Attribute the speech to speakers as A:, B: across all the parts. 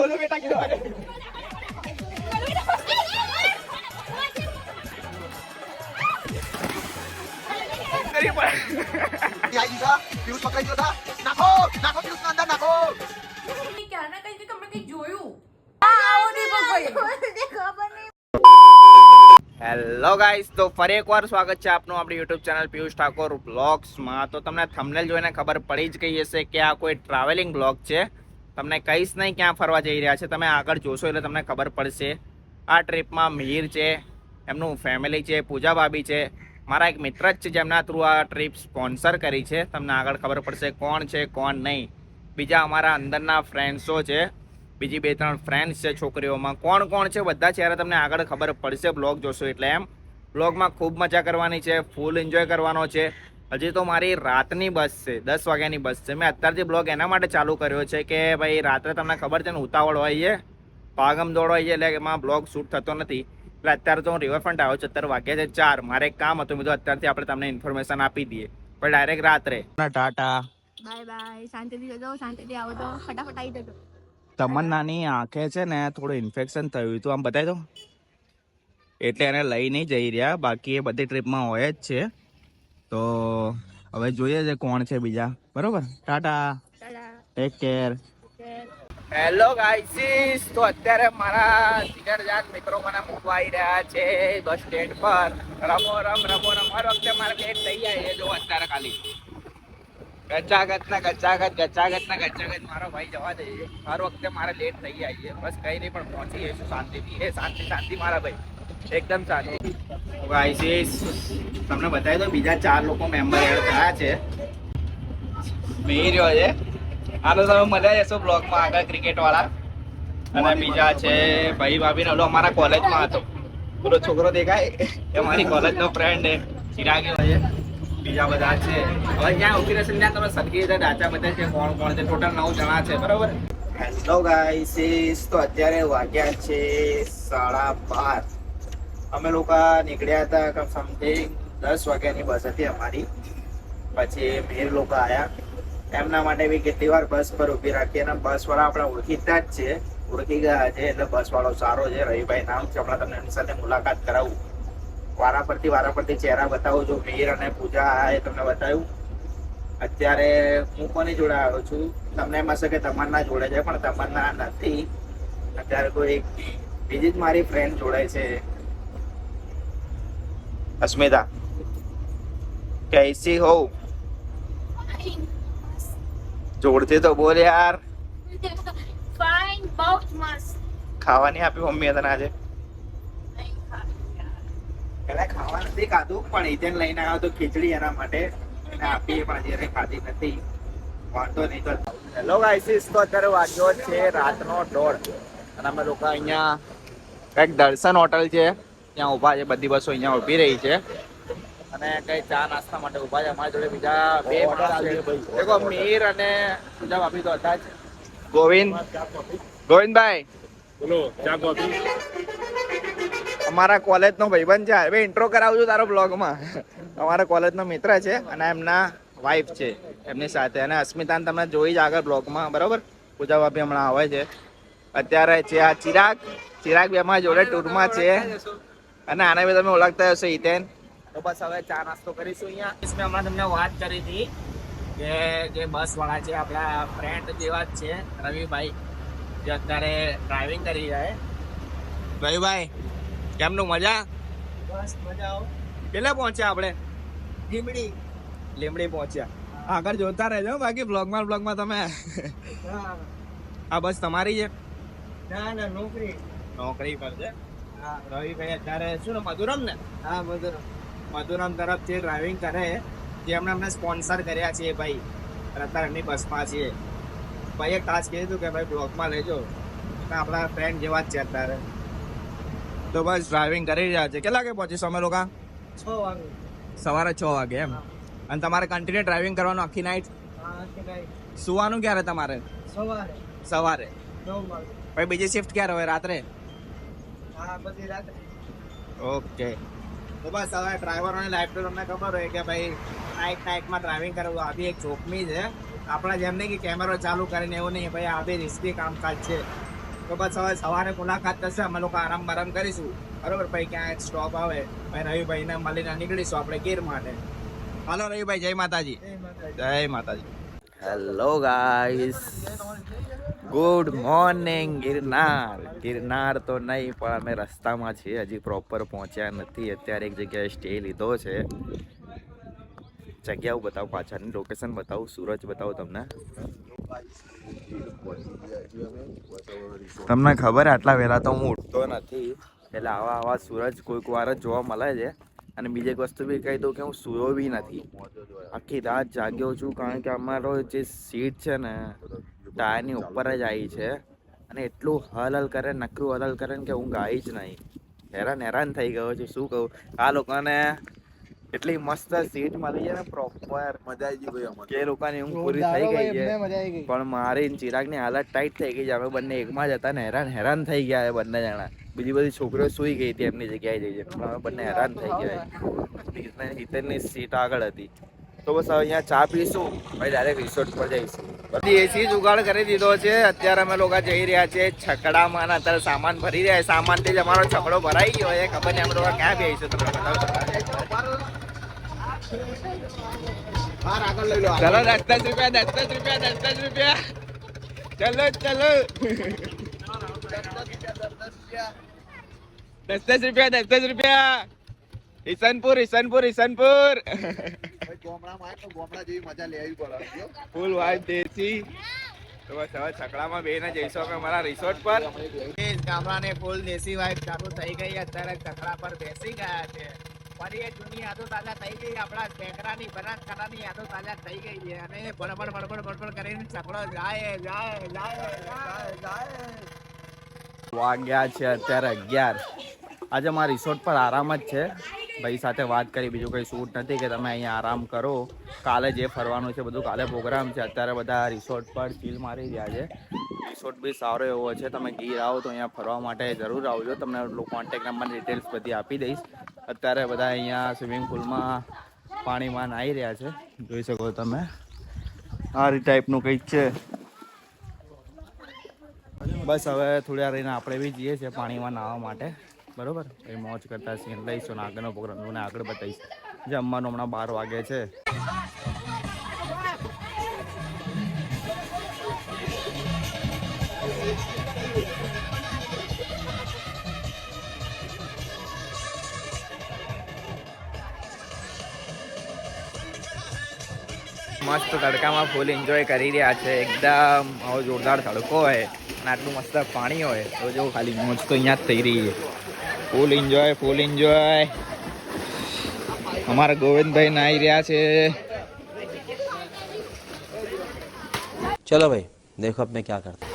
A: ગોલો બેટા કીધો hello guys તો ફરી એકવાર સ્વાગત છે આપનું આપણી યુટ્યુબ ચેનલ પિયુષ ઠાકોર બ્લોગ્સમાં તો તમને થંબનેલ જોઈને ખબર પડી જ ગઈ હશે કે આ કોઈ ટ્રાવેલિંગ બ્લોગ છે. તમને કહીશ નહીં ક્યાં ફરવા જઈ રહ્યા છે. તમે આગળ જોશો એટલે તમને ખબર પડશે. આ ટ્રીપમાં મિહિર છે, એમનું ફેમિલી છે, પૂજા ભાભી છે. મારા એક મિત્ર જ છે જેમના થ્રુ આ ટ્રીપ સ્પોન્સર કરી છે. તમને આગળ ખબર પડશે કોણ છે, કોણ નહીં. બીજા અમારા અંદરના ફ્રેન્ડ્સો છે. બીજી બે ત્રણ ફ્રેન્ડ્સ છે છોકરીઓમાં. કોણ કોણ છે બધા ચહેરા તમને આગળ ખબર પડશે. બ્લોગ જોશો એટલે એમ. બ્લોગમાં ખૂબ મજા કરવાની છે ફૂલ એન્જોય કરવાનો છે. હજી તો મારી રાતની બસ છે દસ વાગ્યાની બસ છે. મેં અત્યારથી બ્લોગ એના માટે ચાલુ કર્યો છે કે ભાઈ રાત્રે તમને ખબર છે ને ઉતાવળ હોય છે પાગમ દોડ હોય છે એટલે એમાં બ્લોગ શૂટ થતો નથી. એટલે અત્યારે તો હું રિવરફ્રન્ટ આવ્યો છું અત્યારે વાગ્યા છે ચાર. મારે એક કામ હતું મેં તો અત્યારથી આપણે તમને ઇન્ફોર્મેશન આપી દઈએ. પણ ડાયરેક્ટ રાત્રે. ટાટા.
B: Bye bye. શાંતિથી જજો શાંતિથી આવો તો. ફટાફટ આવી જજો.
A: તમન્નાની આંખે છે ને થોડું ઇન્ફેક્શન થયું હતું. આમ બતાવી દો એટલે એને લઈ નહીં જઈ રહ્યા. બાકી એ બધી ટ્રીપમાં હોય જ છે. તો હવે જોઈએ છે કોણ છે બીજા. બરોબર?
B: Tata.
A: Take care hello guys તો અત્યારે મારા જીગરજાન મિત્રો મને મૂકવા આવી રહ્યા છે બસ સ્ટેન્ડ પર. રમો રમ રમો રમ. હર વખતે મારે લેટ થઈ જાય છે. જો અત્યારે ખાલી. ગચાગત ના ગચાગત ગચાગત ના ગચાગત મારો ભાઈ જવા દે. હર વખતે મારે લેટ થઈ જાય છે. બસ કઈ નહીં પણ પહોંચી જઈશું શાંતિથી. એ શાંતિ શાંતિ મારા ભાઈ. એકદમ સાચું. ગાઈસીસ તમને બતાવી દો બીજા ચાર લોકો મેમ્બર એડ થયા છે. મેં રહ્યો છે. આનો તમે મજા જશો બ્લોગમાં આગળ ક્રિકેટ વાળા અને બીજા છે ભાઈ ભાભી ને ઓલો અમારા કોલેજમાં હતો. પેલો છોકરો દેખાય? એ મારી કોલેજનો ફ્રેન્ડ છે. ચિરાગ છે. બીજા બધા છે. હવે જ્યાં ઊભી રહેશે ત્યાં તમે સરખી રીતે ડાચા બધા છે કોણ કોણ છે? ટોટલ નવ જણા છે બરોબર? હેલો ગાઈસીસ તો અત્યારે વાગ્યા છે સાડા બાર. અમે લોકો નીકળ્યા હતા સમથિંગ દસ વાગ્યાની બસ હતી અમારી. પછી મેર લોકો આવ્યા એમના માટે બી કેટલી વાર બસ પર ઊભી રાખી અને બસ વાળા આપણા ઓળખીતા જ છે. ઓળખી ગયા છે એટલે બસ વાળો સારો છે. રવિભાઈ નામ છે. હમણાં તમને એમની સાથે મુલાકાત કરાવું. વારા પરથી વારા પરથી ચહેરા બતાવું. છું મેર અને પૂજા એ તમને બતાવ્યું. અત્યારે હું કોની જોડે આવ્યો છું? તમને એમ હશે કે તમન્ના જોડે છે, પણ તમન્ના નથી. અત્યારે કોઈ બીજી જ મારી ફ્રેન્ડ જોડે છે. અસ્મિતા कैसी हो જોડતી તો બોલ યાર
B: ફાઇન બહુ મસ્ત
A: ખાવાની આપી મમ્મીએ તને આજે પેલા ખાવા નથી ખાધું પણ ઈજન લઈને આવ્યો તો ખીચડી એના માટે એને આપી પણ હજી એને ખાધી નથી વાંધો નહીં તો હેલો ગાઈસીસ તો અત્યારે વાગ્યો છે રાતનો દોઢ અને અમે લોકો અહીંયા કંઈક દર્શન હોટલ છે ત્યાં ઊભા છે બધી બસો અહીંયા ઊભી રહી છે. અને કઈ ચા નાસ્તા માટે ઊભા છે અમારી જોડે બીજા બે માણસ દેખો મીર અને બીજા ભાભી તો હતા જ. ગોવિંદ. ગોવિંદભાઈ.
C: બોલો ચા કોફી?
A: અમારા કોલેજનો ભાઈબંધ છે. હવે ઇન્ટ્રો કરાવજો તારો તારો બ્લોગમાં અમારા કોલેજનો મિત્ર છે અને એમના વાઈફ છે એમની સાથે. અને અસ્મિતાને તમે જોઈ જ આગળ બ્લોગમાં બરોબર? પૂજા ભાભી હમણાં આવે છે. અત્યારે છે આ ચિરાગ. ચિરાગ બી અમારા જોડે ટૂરમાં છે. અને આને બી તમે ઓળખતા હશો હિતેન તો બસ હવે ચા નાસ્તો કરીશું અહીંયા. મેં હમણાં તમને વાત કરી હતી કે જે બસ વાળા છે આપણા ફ્રેન્ડ જેવા જ છે રવિભાઈ. જે અત્યારે ડ્રાઇવિંગ કરી જાય રવિભાઈ કેમનું મજા?
D: બસ મજા આવો
A: કેટલે પહોંચ્યા આપણે?
D: લીમડી
A: લીમડી પહોંચ્યા. આગળ જોતા રહેજો બાકી બ્લોગમાં બ્લોગમાં તમે. આ બસ તમારી છે?
D: ના ના નોકરી.
A: નોકરી પર છે? હા રવિભાઈ અત્યારે શું ને મધુરમ ને?
D: હા મધુરમ.
A: મધુરમ તરફથી ડ્રાઇવિંગ કરે. જે અમને અમને સ્પોન્સર કર્યા છે ભાઈ. રતારણની અત્યારે એમની બસમાં છીએ ભાઈએ ટાસ્ક કીધું કે ભાઈ બ્લોકમાં લેજો. આપણા ફ્રેન્ડ જેવા જ છે અત્યારે. તો બસ ડ્રાઇવિંગ કરી રહ્યા છે. કેટલા વાગે પહોંચીશ અમે લોકો?
D: છ વાગે.
A: સવારે છ વાગે એમ. અને તમારે કન્ટિન્યુ ડ્રાઇવિંગ કરવાનું આખી
D: નાઇટ
A: સુવાનું ક્યારે તમારે?
D: સવારે.
A: સવારે. પછી બીજી શિફ્ટ ક્યારે હોય? રાત્રે?
D: હા બધી રાત્રે.
A: ઓકે. તો બસ હવે ડ્રાઈવરોની લાઈફ તો તમને ખબર હોય કે ભાઈ નાઇટ નાઇટમાં ડ્રાઇવિંગ કરવું આ બી એક જોખમી છે. આપણા જેમ નહીં કે કેમેરો ચાલુ કરીને એવું નહીં ભાઈ આ બી રિસ્કી કામકાજ છે. તો બસ હવે સવારે મુલાકાત થશે અમે લોકો આરામ બારામ કરીશું. બરોબર? ભાઈ ક્યાં એક સ્ટોપ આવે? ભાઈ રવિભાઈને મળીને નીકળીશું આપણે ગીર માટે. હાલો રવિભાઈ જય માતાજી. જય માતાજી. Hello guys good morning Girnar Girnar તો નહીં, પણ અમે રસ્તામાં છીએ. હજી પ્રોપર પહોંચ્યા નથી. અત્યારે એક જગ્યાએ સ્ટે લીધો છે. જગ્યાઓ બતાવું, પાછળની લોકેશન બતાવું સૂરજ બતાવું તમને. તમને ખબર, આટલા વહેલા તો હું ઉઠતો નથી. એટલે આવા આવા સૂરજ કોઈક વાર જ જોવા મળે છે. અને બીજી એક વસ્તુ બી કહી દઉં કે હું સૂયો બી નથી. આખી રાત જાગ્યો છું, કારણ કે અમારો જે સીટ છે ને ટાયરની ઉપર જ આવી છે. અને એટલું હલ હલ કરે નકરું હલ હલ કરે ને કે ઊંઘ આવી જ નહીં. હેરાન હેરાન થઈ ગયો છું શું કહું? આ લોકોને એટલી મસ્ત સીટ મળી છે ને પ્રોપર
D: મજા આવી ગઈ ભાઈ અમારે
A: કે એ લોકોની ઊંઘ પૂરી થઈ ગઈ છે. પણ મારી ને ચિરાગની હાલત ટાઈટ થઈ ગઈ છે. અમે બંને એકમાં જ હતા ને હેરાન હેરાન થઈ ગયા એ બંને જણા. બીજી બધી છોકરીઓ સૂઈ ગઈ હતી એમની જગ્યાએ જઈ પણ અમે બંને હેરાન થઈ ગયા હિતેનની સીટ આગળ હતી. તો બસ હવે અહીંયા ચા પીશું. પછી ડાયરેક્ટ રિસોર્ટ પર જઈશું. બધી એસી જુગાડ કરી દીધો છે. અત્યારે અમે લોકો જઈ રહ્યા છે છકડામાં અત્યારે સામાન ભરી રહ્યા છે. સામાનથી જ અમારો છકડો ભરાઈ ગયો એ ખબર નહીં અમે લોકો ક્યાં બેસીશું તમને બતાવો. ચલો દસ દસ રૂપિયા દસ દસ રૂપિયા દસ દસ રૂપિયા. ચલો ચલો. દસ દસ રૂપિયા દસ દસ રૂપિયા. ઈસનપુર ઈસનપુર ઈસનપુર.
D: ગોમડામાં આવે તો ગોમડા જેવી મજા લેવી પડે.
A: ફૂલ વાઇટ દેશી. તો બસ છકડામાં બેને જઈશું અમે મારા રિસોર્ટ પર. ગામડાને ફૂલ દેશી વાઇફ ચાલુ થઈ ગઈ. અત્યારે છકડા પર બેસી ગયા છે. ફરી એ જૂની યાદો તાજા થઈ ગઈ. આપણા ટેકરાની બનાસકાંઠાની યાદો તાજા થઈ ગઈ છે. અને બડબડ બડબડ કરીને છકડો જાય જાય જાય જાય જાય. વાગ્યા છે અત્યારે અગિયાર. આજે મારા રિસોર્ટ પર આરામ જ છે. ભાઈ સાથે વાત કરી, બીજું કંઈ શૂટ નથી કે તમે અહીંયા આરામ કરો. કાલે જે ફરવાનું છે બધું કાલે પ્રોગ્રામ છે. અત્યારે બધા રિસોર્ટ પર ચીલ મારી રહ્યા છે. રિસોર્ટ બી સારો એવો છે. તમે ગીર આવો તો અહીંયા ફરવા માટે જરૂર આવજો. તમને કોન્ટેક નંબર ડિટેલ્સ બધી આપી દઈશ. અત્યારે બધા અહીંયા સ્વિમિંગ પુલમાં પાણીમાં નાહી રહ્યા છે. જોઈ શકો તમે. આ ટાઈપનું કંઈક છે. બસ હવે થોડી વાર રહીને આપણે બી જઈએ છીએ પાણીમાં નાહવા માટે. બરોબર? એ મોજ કરતા સીન લઈશું અને આગળનો પ્રોગ્રામ તમને આગળ બતાવીશ. જમવાનું હમણાં બાર વાગે છે. મસ્ત તડકામાં ફૂલ એન્જોય કરી રહ્યા છે. એકદમ, આવો જોરદાર તડકો હોય અને આટલું મસ્ત પાણી હોય તો જો ખાલી મોજ તો અહીંયા જ થઈ રહી છે. ફૂલ એન્જોય ફૂલ એન્જોય અમારા ગોવિંદભાઈ નાઈ રહ્યા છે.
E: ચલો ભાઈ દેખો આપણે
B: ક્યાં કરતા.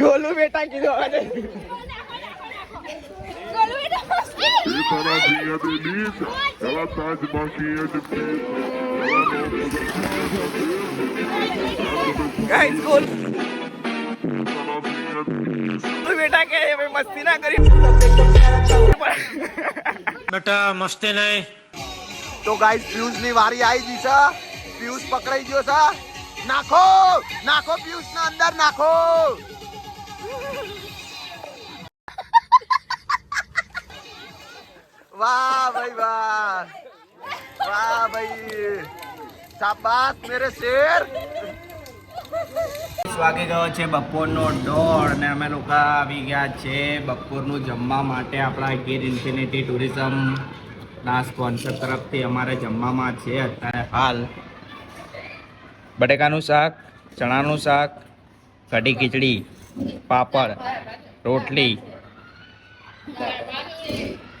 A: ગોલું બેટા કીધું
C: Paradinha delícia, ela tá de baixinha de pizza.
A: Guys goal Golu બેટા કે હવે મસ્તી ના કરી.
F: બેટા મસ્તી નહીં
D: તો ગાઈસ પિયુષની વારી આવી ગઈ છે. પિયુષ પકડાઈ ગયો છે. નાખો નાખો પિયુષ ના અંદર નાખો. વાહ ભાઈ, વાહ. વાહ ભાઈ. શાબાશ મેરે શેર.
A: વાગી ગયો છે બપોરનો દોડ અને અમે લોકો આવી ગયા છે બપોરનું જમવા માટે આપણા ગીર ઇન્ફિનિટી ટુરિઝમ ના સ્પોન્સર તરફથી અમારે જમવામાં છે અત્યારે હાલ. બટેકાનું શાક, ચણાનું શાક, કઢી ખીચડી, પાપડ, રોટલી.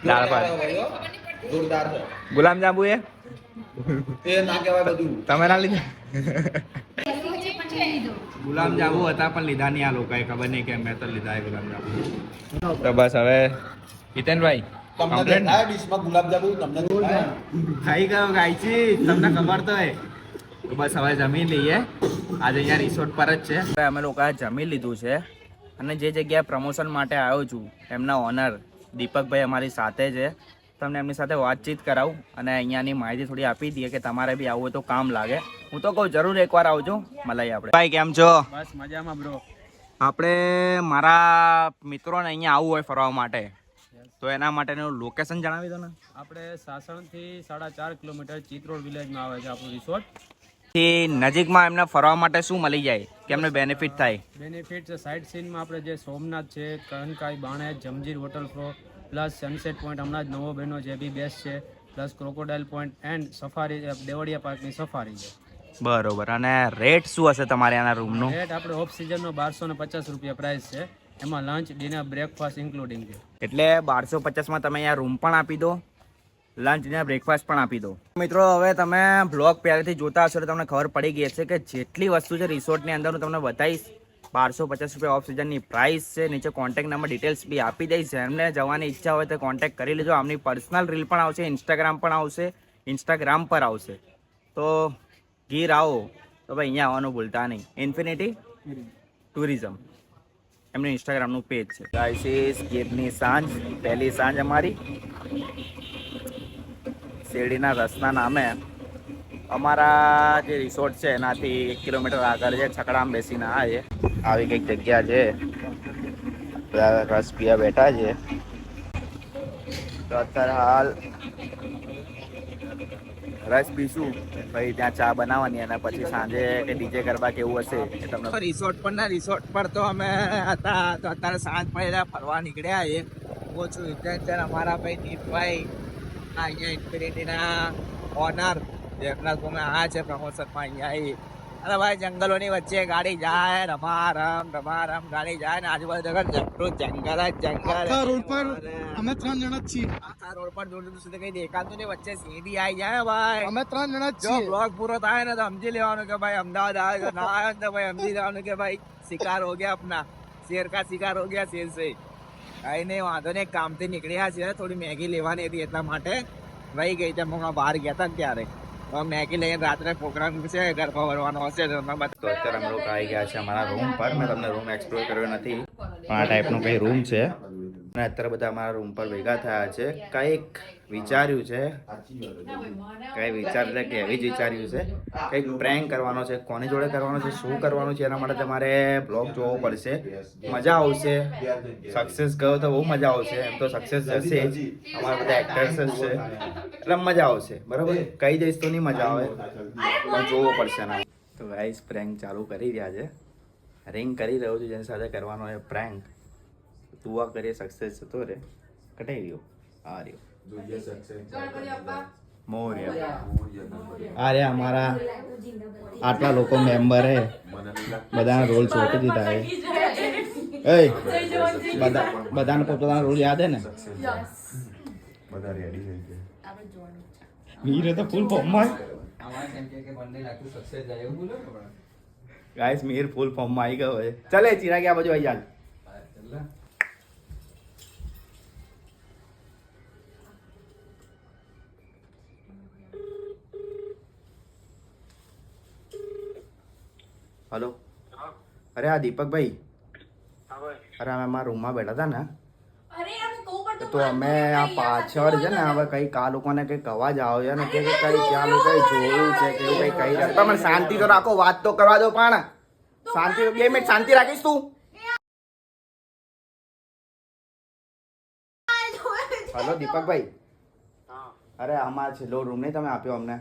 A: દાળ ભાત ગુલાબજાંબુ એ?
D: એ ના કહેવાય બધું.
A: તમે ના લીધા? ગુલાબ જાંબુ હતા પણ લીધા નહીં આ લોકોએ ખબર નહીં કે મેં તો લીધા એ ગુલાબ જાંબુ. તો બસ હવે હિતેનભાઈ
D: તમને ડીશમાં તમને
A: ખાઈ ગયો ગાયચી તમને ખબર તો હે. તો બસ હવે જમી લઈએ. આજે અહીંયા રિસોર્ટ પર જ છે. હવે અમે લોકોએ જમી લીધું છે અને જે જગ્યાએ પ્રમોશન માટે આવ્યો છું એમના ઓનર દીપકભાઈ અમારી સાથે છે. તમને એમની સાથે વાતચીત કરાવું અને અહીંયાની માહિતી થોડી આપી દઈએ કે તમારે બી આવું હોય તો કામ લાગે. હું તો કહું જરૂર એકવાર આવજો મલાઈ આપણે. ભાઈ કેમ છો?
F: બસ મજામાં બ્રો
A: આપણે મારા મિત્રોને અહીંયા આવવું હોય ફરવા માટે. તો એના માટેનું લોકેશન જણાવી દો ને.
F: આપણે સાસણથી સાડા ચાર કિલોમીટર ચિત્રોડ વિલેજમાં આવે છે આપણું રિસોર્ટ
A: થી નજીકમાં એમને ફરવા માટે શું મળી જાય? કે એમને બેનિફિટ થાય
F: બેનિફિટ સાઇટ સીનમાં આપણે જે સોમનાથ છે Kankai બાણે Jamjir waterflow plus sunset point હમણાં જ નવો બહેનો જે બી બેસ્ટ છે. Plus crocodile point and safari Devaliya પાર્કની safari છે.
A: બરોબર. અને રેટ શું હશે તમારે આના રૂમનું
F: રેટ આપણે ઓફ સિઝનનો બારસો ને પચાસ રૂપિયા પ્રાઇસ છે. એમાં લંચ ડિનર બ્રેકફાસ્ટ ઇન્ક્લુડિંગ છે.
A: એટલે બારસો પચાસમાં તમે અહીંયા રૂમ પણ આપી દો. લંચ ને બ્રેકફાસ્ટ પણ આપી દો મિત્રો, હવે તમે બ્લોગ પહેલેથી જોતા હશો તો તમને ખબર પડી ગઈ હશે કે જેટલી વસ્તુ છે રિસોર્ટની અંદર હું તમને બતાવીશ. બારસો પચાસ રૂપિયા ઓફ સિઝનની પ્રાઇસ છે. નીચે કોન્ટેક્ટ નંબર ડિટેલ્સ બી આપી દઈશ. જેમને જવાની ઈચ્છા હોય તો કોન્ટેક્ટ કરી લેજો. આમની પર્સનલ રીલ પણ આવશે ઇન્સ્ટાગ્રામ પણ આવશે ઇન્સ્ટાગ્રામ પર આવશે. તો ગીર આવો. તો ભાઈ, અહીંયા આવવાનું ભૂલતા નહીં. ઇન્ફિનિટી ટુરિઝમ એમનું ઇન્સ્ટાગ્રામનું પેજ છે. ગાઈસીસ ગીરની સાંજ. પહેલી સાંજ અમારી. શેરડીના રસના નામે અમારા જે રિસોર્ટ છે, એનાથી એક કિલોમીટર આગળ છે, છકડામાં બેસીને આ આવી કંઈક જગ્યા છે. રસ પીવા બેઠા છે. તો અત્યારે હાલ રસ પીશું. પછી ત્યાં ચા બનાવવાની અને પછી સાંજે કે ડીજે ગરબા કેવું હશે એ તમને રિસોર્ટ પર ના, રિસોર્ટ પર તો અમે હતા. તો અત્યારે સાંજ પડ્યા, ફરવા નીકળ્યા એ હું છું ઇન્ટેન્શન અમારા ભાઈ દીપભાઈ આ અહીંયા ઇન્ફિનિટીના ઓનર દેવરાજ ગોમે આ છે પ્રમોશનમાં અહીંયા અરે ભાઈ જંગલોની વચ્ચે ગાડી જાય રમારમ રમારમ ગાડી જાય ને આજુબાજુ જગત જંગલું જંગલ જ જંગલ. રોડ પર અમે ત્રણ જણા છીએ. આ રોડ પર દૂર દૂર સુધી કઈ દેખાતું નહીં વચ્ચે સીધી આવી જાય ભાઈ. અમે ત્રણ જણા જ બ્લોક પૂરો થાય ને તો સમજી લેવાનું કે ભાઈ અમદાવાદ આવે તો ના આવે તો ભાઈ સમજી લેવાનું કે ભાઈ શિકાર હો ગયા અપના શેર કા શિકાર હો ગયા શેર સે કઈ નહીં વાંધો નહીં કામથી નીકળ્યા છીએ. થોડી મેગી લેવાની હતી એટલા માટે. રહી ગઈ છે હમણાં બહાર ગયા હતા ત્યારે. મેગી લઈને રાત્રે પ્રોગ્રામ છે, ગરબા ભરવાનો હશે તો અત્યારે અમે લોકો આવી ગયા છે અમારા રૂમ પર. મેં તમને રૂમ એક્સપ્લોર કર્યો નથી. પણ આ ટાઈપનો કંઈ રૂમ છે. અને અત્યારે બધા અમારા રૂમ પર ભેગા થયા છે. કંઈક વિચાર્યું છે? કંઈ વિચાર કે એવી જ વિચાર્યું છે? કંઈક પ્રેન્ક કરવાનો છે? કોની જોડે કરવાનો છે? શું કરવાનું છે? એના માટે તમારે બ્લોગ જોવો પડશે. મજા આવશે. સક્સેસ ગયો તો બહુ મજા આવશે. એમ તો સક્સેસ જશે. અમારા બધા એક્ટર્સ છે. એટલે મજા આવશે. બરાબર? કહી દઈશ તો નહીં મજા આવે. પણ જોવો પડશે ના તો ગાઈસ પ્રેન્ક ચાલુ કરી રહ્યા છે. રિંગ કરી રહ્યો છું. જેની સાથે કરવાનો એ પ્રેન્ક તું આ કરીએ સક્સેસ જતો રે કટાઈ રહ્યો. આ રહ્યો. મોર્યા. અરે અમારા આટલા લોકો મેમ્બર હે. બધાના રોલ સોંપી દીધા હે. એ બધા બધાને પોતાના રોલ યાદ હે ને? મીરે તો ફૂલ ફોર્મમાં ગાઈસ મીર ફૂલ ફોર્મમાં આવી ગયો છે ચલે ચિરાગ આ બાજુ આવી જા. હલો. અરે આ દીપકભાઈ. અરે અમે અમારા રૂમમાં બેઠા હતા ને.
G: તું
A: અમે આ પાછળ છે ને હવે કઈ આ લોકોને કઈ અવાજ આવે છે ને કે કે કઈ ક્યાં લોકો જોયું છે કે કઈ કઈ રહ્યા તમે શાંતિ તો રાખો વાત તો કરવા દો પણ. શાંતિ બે મિનિટ શાંતિ રાખીશ તું. હલો દીપકભાઈ. અરે આમાં છેલ્લો રૂમ નહીં તમે આપ્યો અમને.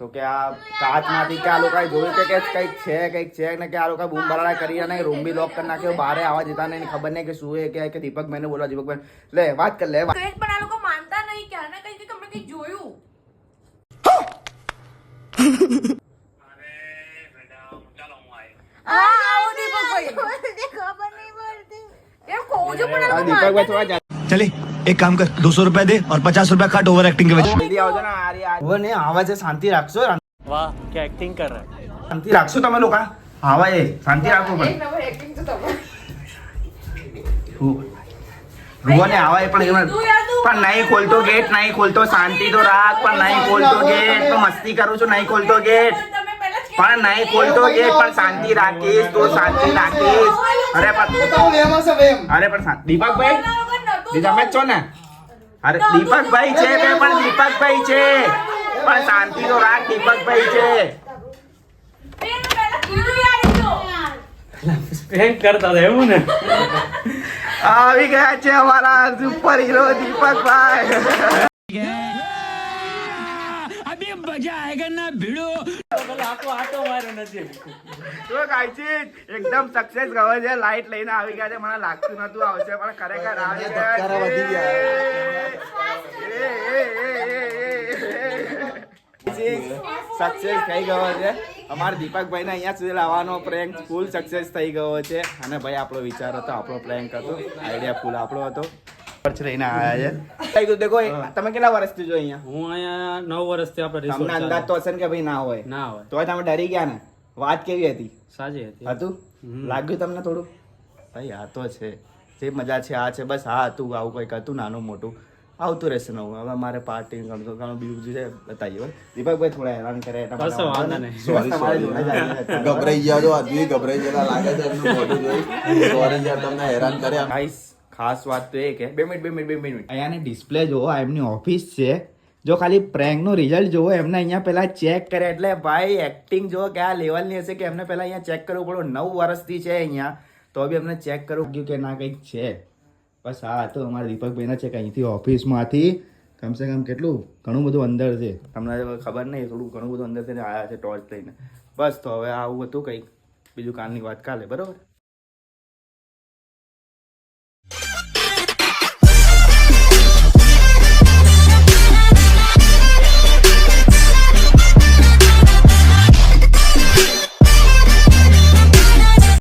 A: તો કે આ કાચમાંથી કે આ લોકોએ જોયું કે કે કંઈક છે કંઈક છે ને કે આ લોકો બૂમ બરાડા કરી અને રૂમ બી લોક કરી નાખ્યો બહારે આવવા જતા નહીં ખબર નહીં કે શું એ કે કે દીપકભાઈને બોલવા દીપકભાઈ લે વાત કર લે વાત.
G: તો એ જ પણ આ લોકો માનતા નહીં ક્યારના કઈ કંઈક અમે કંઈક જોયું હા આવો દીપકભાઈ
B: ખબર નહીં પડતી
G: એમ કહું છું પણ આ
A: આ
G: લોકો
A: દીપકભાઈ
G: માનતા
A: થોડા
H: चले एक काम कर दो सौ रुपया दे और पचास रुपया काट ओवर एक्टिंग के वजह
A: જલ્દી આવજો ને છે શાંતિ રાખશો
F: વાહ કે એક્ટિંગ કર
A: શાંતિ રાખશો તમે લોકો આવા એ શાંતિ રાખો પણ. એક્ટિંગ આવા એ પણ પણ નહીં ખોલતો ગેટ નહીં ખોલતો શાંતિ તો રાખ પણ નહીં ખોલતો ગેટ તો મસ્તી કરું છું નહીં ખોલતો ગેટ પણ નહીં ખોલતો ગેટ પણ શાંતિ રાખીશ તો શાંતિ રાખીશ. અરે પણ અરે પણ દીપકભાઈ? તમે છો ને? અરે દીપકભાઈ છે બે પણ દીપકભાઈ છે. પણ શાંતિ તો રાખ દીપકભાઈ છે.
F: કરતા હતા એવું ને?
A: આવી ગયા છે અમારા સુપર હીરો દીપકભાઈ. તો ગાયચી એકદમ સક્સેસ ગયો છે લાઈટ લઈને આવી ગયા છે મને લાગતું નતું આવશે પણ ખરેખર આવી ગયા સક્સેસ થઈ ગયો છે અમારા દીપકભાઈ ને અહીંયા સુધી લાવવાનો પ્રેન્ક ફૂલ સક્સેસ થઈ ગયો છે અને ભાઈ આપણો વિચાર હતો આપણો પ્રેન્ક હતો આઈડિયા ફૂલ આપણો હતો ખર્ચ લઈને આવ્યા છે. થઈ દેખો તમે કેટલા વર્ષથી જો અહીંયા?
F: હું અહીંયા નવ વર્ષથી આપણે
A: તમને અંદાજ તો હશે ને કે ભાઈ ના હોય.
F: ના હોય.
A: તોય તમે ડરી ગયા ને? વાત કેવી હતી?
F: સાચી હતી.
A: હતું? લાગ્યું તમને થોડું? ભાઈ આ તો છે. જે મજા છે આ છે. બસ આ હતું આવું કંઈક હતું નાનું મોટું. આવતું રહેશે નવું. હવે મારે પાર્ટી ગમતો ઘણું બીજું બીજું છે બતાવીએ હોય. દીપકભાઈ થોડા હેરાન કરે.
D: ગભરાઈ ગયા છો આદમી ગભરાઈ ગયેલા લાગે છે એમનું મોઢું જોઈ. સોરી યાર તમને હેરાન કર્યા
A: ખાસ વાત તો એ કે, બે મિનિટ બે મિનિટ બે મિનિટ. અહીંયાની ડિસ્પ્લે જોવો આ એમની ઓફિસ છે. જો ખાલી પ્રેન્કનું રિઝલ્ટ જોવો એમને અહીંયા પહેલાં ચેક કરે એટલે ભાઈ એક્ટિંગ જો કયા લેવલની હશે કે એમને પહેલાં અહીંયા ચેક કરવું પડ્યું નવ વર્ષથી છે અહીંયા. તો બી એમને ચેક કરવું ગયું કે ના, કંઈક છે. બસ હા, તો અમારા દીપકભાઈના છે કે અહીંથી ઓફિસમાંથી કમસે કમ કેટલું? ઘણું બધું અંદર છે. તમને ખબર નહીં, થોડું ઘણું બધું અંદર અંદરથી આવ્યા છે ટોર્ચ લઈને. બસ તો હવે આવું હતું કંઈક. બીજું કાલની વાત કાલે, બરોબર?